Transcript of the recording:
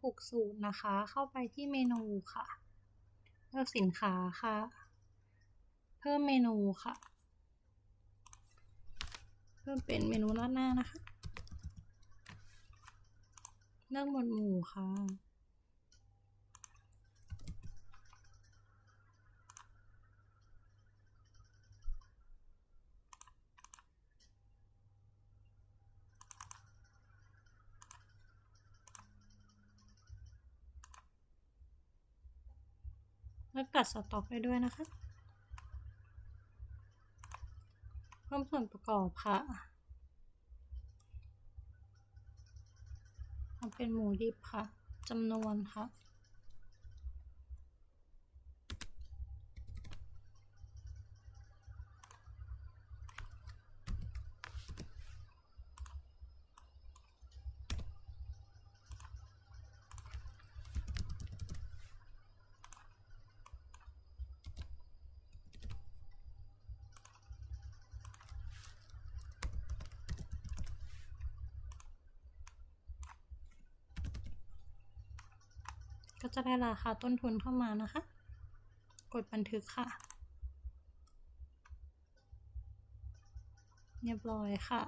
ผูกสูตรนะคะ เข้าไปที่เมนูค่ะ เลือกสินค้าค่ะ เพิ่มเมนูค่ะ เพิ่มเป็นเมนูราดหน้านะคะ เลือกหมวดหมู่ค่ะ แล้วตัดสต็อกไปด้วยนะคะ เพิ่มส่วนประกอบค่ะทำเป็นหมูดิบค่ะจำนวนค่ะ ก็จะได้ราคาต้นทุนเข้ามานะคะ กดบันทึกค่ะ เรียบร้อยค่ะ